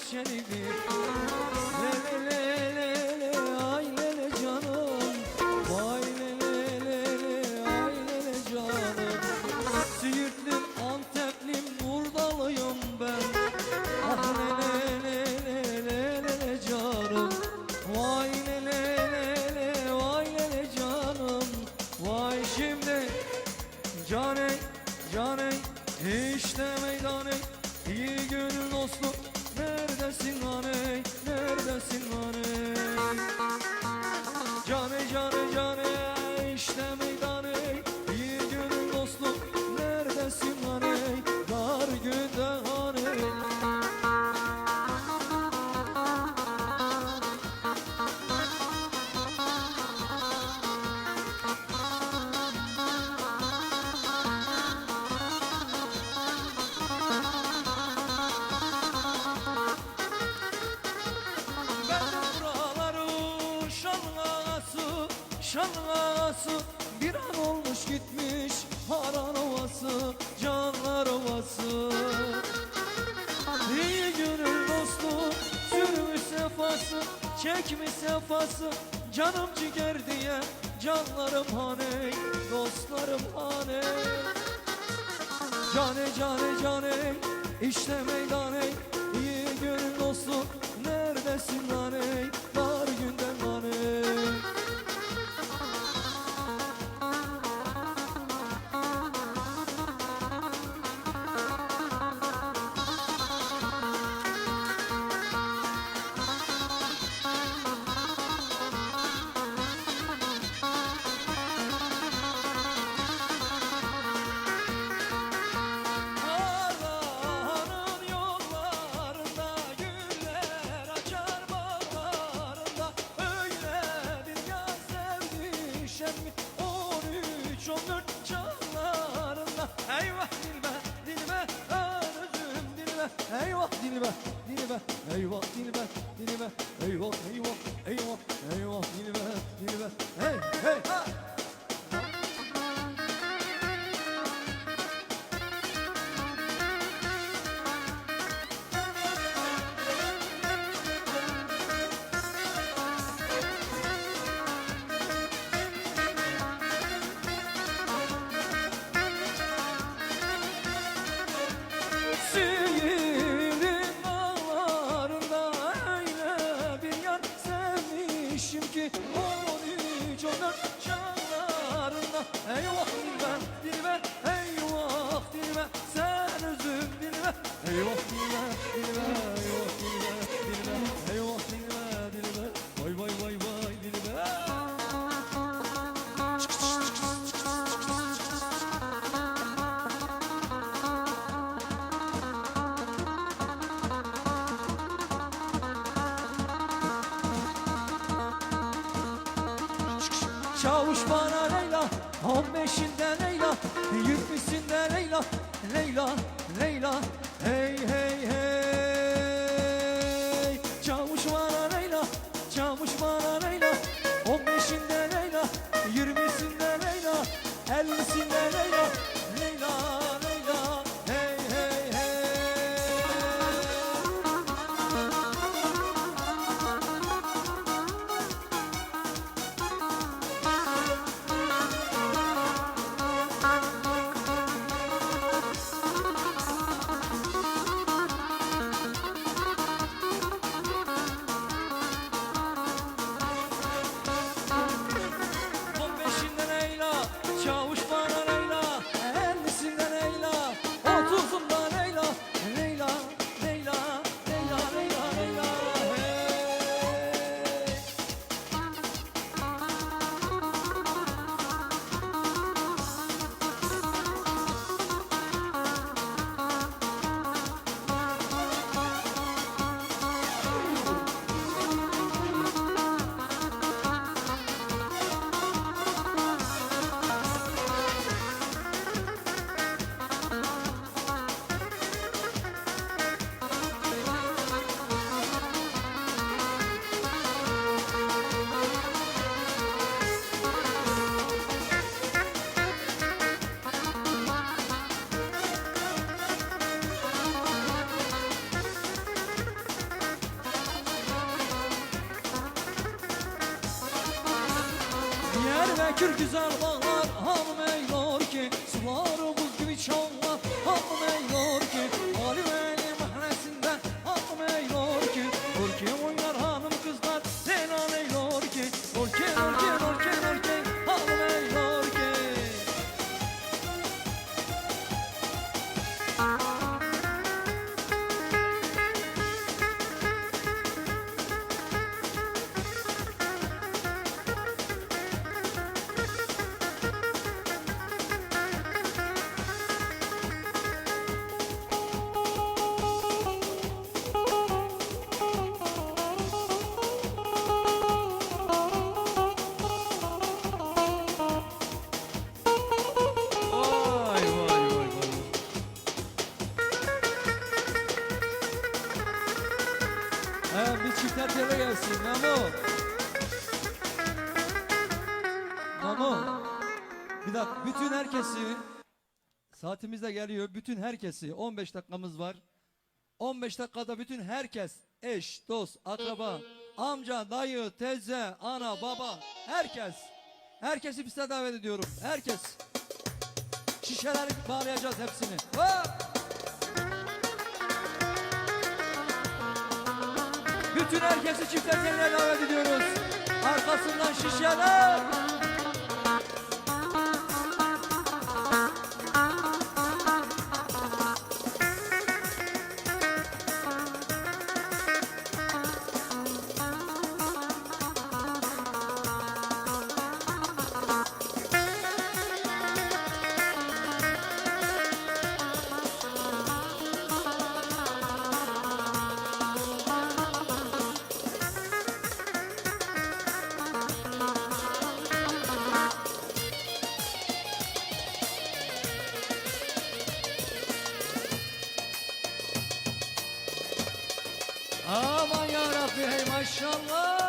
bahçelidir Le le le le le ay le le canım Vay le le le le ay le le canım Siirtlim, Anteplim, Murdalıyım ben Ah le le le le le le le canım Vay le le le le vay le le canım Vay şimdi caney caney işte yarası Bir an olmuş gitmiş Haran ovası Canlar ovası İyi gönül dostu Sürmüş sefası Çekmiş sefası Canım ciğer diye Canlarım haney Dostlarım haney Cane cane cane işte meydan Çavuş bana Leyla On beşinde Leyla Yirmisinde Leyla Leyla Leyla. Şakir Güzel Evet, bir çiftler tele gelsin. Namo. Namo. Bir dakika. Bütün herkesi saatimiz de geliyor. Bütün herkesi 15 dakikamız var. 15 dakikada bütün herkes eş, dost, akraba, amca, dayı, teyze, ana, baba, herkes. Herkesi piste davet ediyorum. Herkes. Şişeler bağlayacağız hepsini. Hop! Bütün herkesi çift davet ediyoruz. Arkasından şişeler. Aman yarabbi hey maşallah.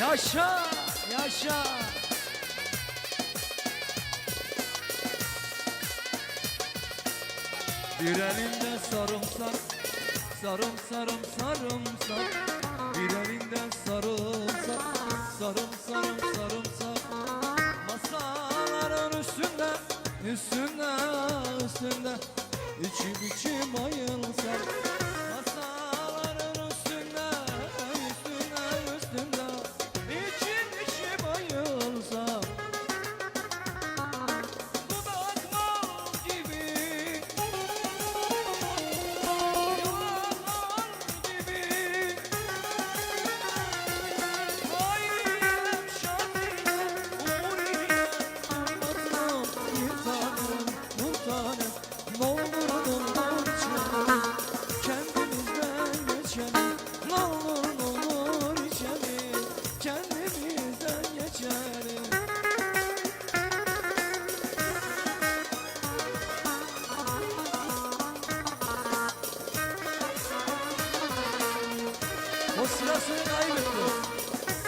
Yaşa, yaşa. Bir elinde sarımsak, sarım sarım sarımsak. Bir elinde sarımsak, sarım sarım sarımsak. Masaların üstünde, üstünde, üstünde. İçim içim ayılsak. O sırasını kaybetti.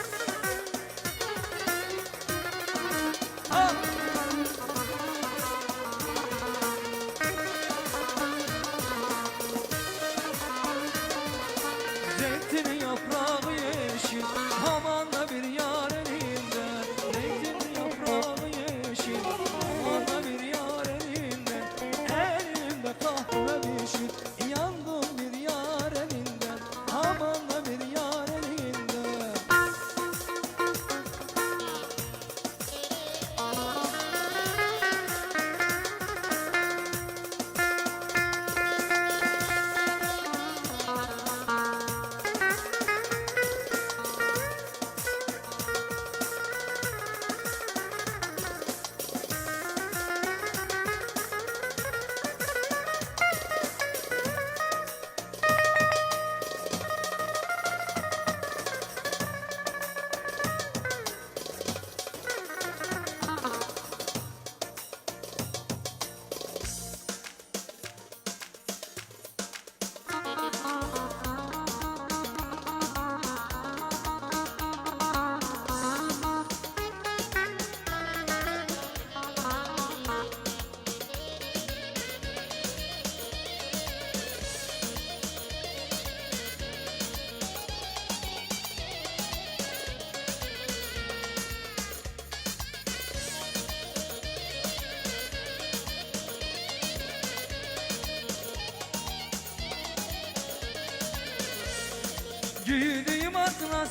Atlas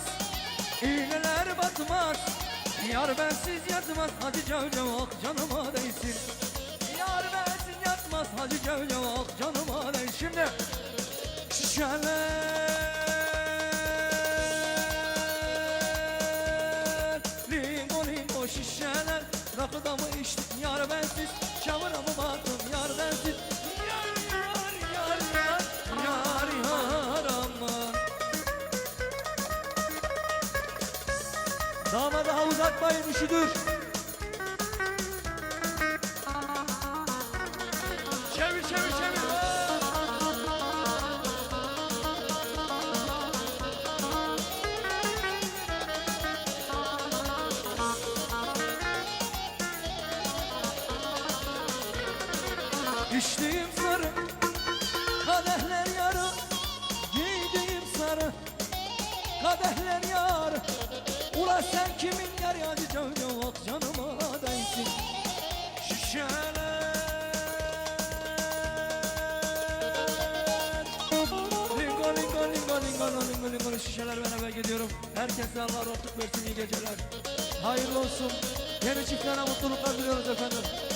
iğneler batmaz. Yar bensiz yatmaz Hadi cevcev ak canıma değsin. Yar bensiz yatmaz Hadi cevcev ak canıma değsin. Şimdi Şişe şişeler atmayın üşüdür Çevir çevir çevir kadehler yarı Ula sen kimin yar yacı cevcevak ah canıma değsin. Şişeler. Lingo lingo lingo lingo lingo lingo şişeler beraber gidiyorum. Herkese Allah rahatlık versin iyi geceler. Hayırlı olsun. Yeni çiftlere mutluluklar diliyoruz efendim